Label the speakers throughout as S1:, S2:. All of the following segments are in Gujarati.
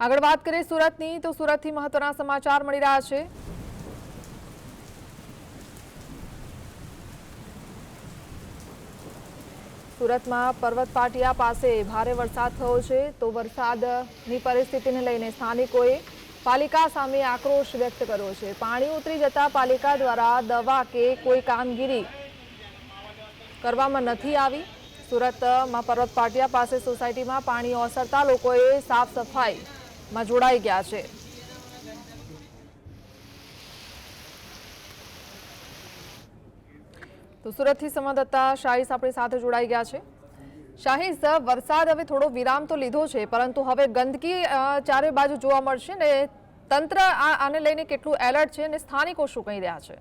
S1: આગળ વાત કરીએ સુરતની, તો સુરતથી મહત્વના સમાચાર મળી રહ્યા છે. સુરતમાં પર્વત પાટિયા પાસે ભારે વરસાદ થયો છે, તો વરસાદની પરિસ્થિતિને લઈને સ્થાનિકોએ પાલિકા સામે આક્રોશ વ્યક્ત કર્યો છે. પાણી ઉતરી જતા પાલિકા દ્વારા દવા કે કોઈ કામગીરી કરવામાં નથી આવી. સુરતમાં પર્વત પાટિયા પાસે સોસાયટીમાં પાણી ઓસરતા લોકોએ સાફ સફાઈમાં જોડાઈ ગયા છે. તો સુરતથી સંવાદદાતા શાહીસ આપણી સાથે જોડાઈ ગયા છે. શાહીસ, વરસાદ હવે થોડો વિરામ તો લીધો છે, પરંતુ હવે ગંદકી ચારે બાજુ જોવા મળશે ને તંત્ર આને લઈને કેટલું એલર્ટ છે અને સ્થાનિકો શું કહી રહ્યા છે?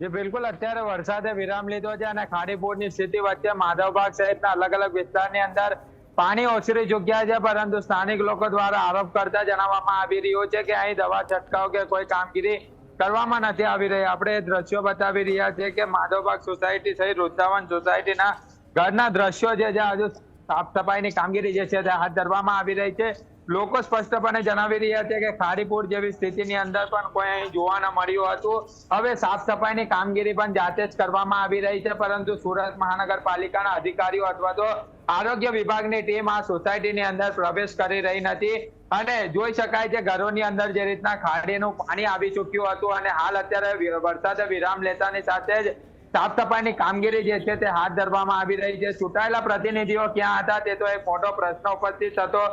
S2: જે બિલકુલ અત્યારે વરસાદે વિરામ લીધો છે અને ખાડીપુરની સ્થિતિ વચ્ચે માધવબાગ સહિતના અલગ અલગ વિસ્તારની અંદર પાણી ઓસરી ચૂક્યા છે, પરંતુ સ્થાનિક લોકો દ્વારા આરોપ કરતા જણાવવામાં આવી રહ્યું છે કે અહીં દવા છંટકાવ કે કોઈ કામગીરી કરવામાં નથી આવી રહી. આપણે દ્રશ્યો બતાવી રહ્યા છે કે માધવબાગ સોસાયટી સહિત વૃદ્ધાવન સોસાયટીના ઘરના દ્રશ્યો છે જે હજુ સાફ સફાઈની કામગીરી જે છે તે હાથ ધરવામાં આવી રહી છે. લોકો સ્પષ્ટપણે જણાવી રહ્યા છે કે ખારીપુર જેવી સ્થિતિની અંદર પણ કોઈ અહીં જોવા ન મળ્યું હતું. હવે સાફ સફાઈની કામગીરી પણ જાતે જ કરવામાં આવી રહી છે, પરંતુ સુરત મહાનગરપાલિકાના અધિકારીઓ અથવા તો આરોગ્ય વિભાગની ટીમ આ સોસાયટીની અંદર પ્રવેશ કરી રહી નથી. અને જોઈ શકાય છે ઘરોની અંદર જે રીતના ખાડીનું પાણી આવી ચૂક્યું હતું અને હાલ અત્યારે વરસાદે વિરામ લેતાની સાથે જ સાફ સફાઈની કામગીરી જે છે તે હાથ ધરવામાં આવી રહી છે. ચૂંટાયેલા પ્રતિનિધિઓ ક્યાં હતા તે તો એક મોટો પ્રશ્ન ઉપસ્થિત થતો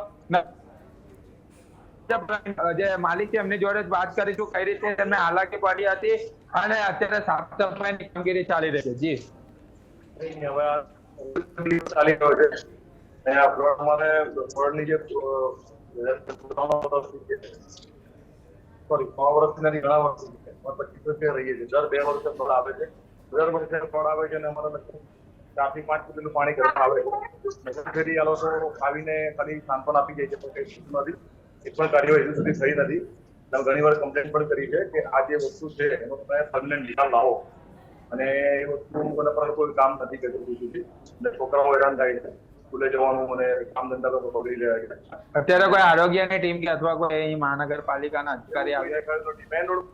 S2: જે માલિક છે એમની જોડે વાત કરીશું કઈ રીતે તેમને હાલાકી પડી હતી અને અત્યારે સાફ સફાઈની કામગીરી ચાલી રહી છે. જી.
S3: બે વર્ષે ફળ આવે છે. દર વર્ષે ફળ આવે છે અને અમારે લગભગ ચારથી પાંચ ફૂટનું પાણી લોકો આવીને ખાલી સાંત્વન આપી જાય છે. એક પણ કાર્યવાહી હજુ સુધી થઈ નથી. તમે ઘણી વાર કમ્પ્લેન પણ કરી છે કે આ જે વસ્તુ છે એનો તમે પરમનન્ટ નિકાલ લાવો. અને એ વસ્તુ મને પર કોઈ કામ નથી કર્યું સુધી. એટલે છોકરાઓ હેરાન થાય છે. સ્કૂલે જવાનું અને કામ ધંધા પર પકડી રહ્યા છે.
S2: અત્યારે કોઈ આરોગ્યની ટીમ કે અથવા કોઈ અહીં મહાનગરપાલિકાના અધિકારી આવ્યા
S3: મેઇન રોડ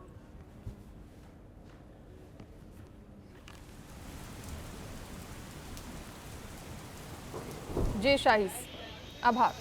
S1: જે શાહીસ આભાર.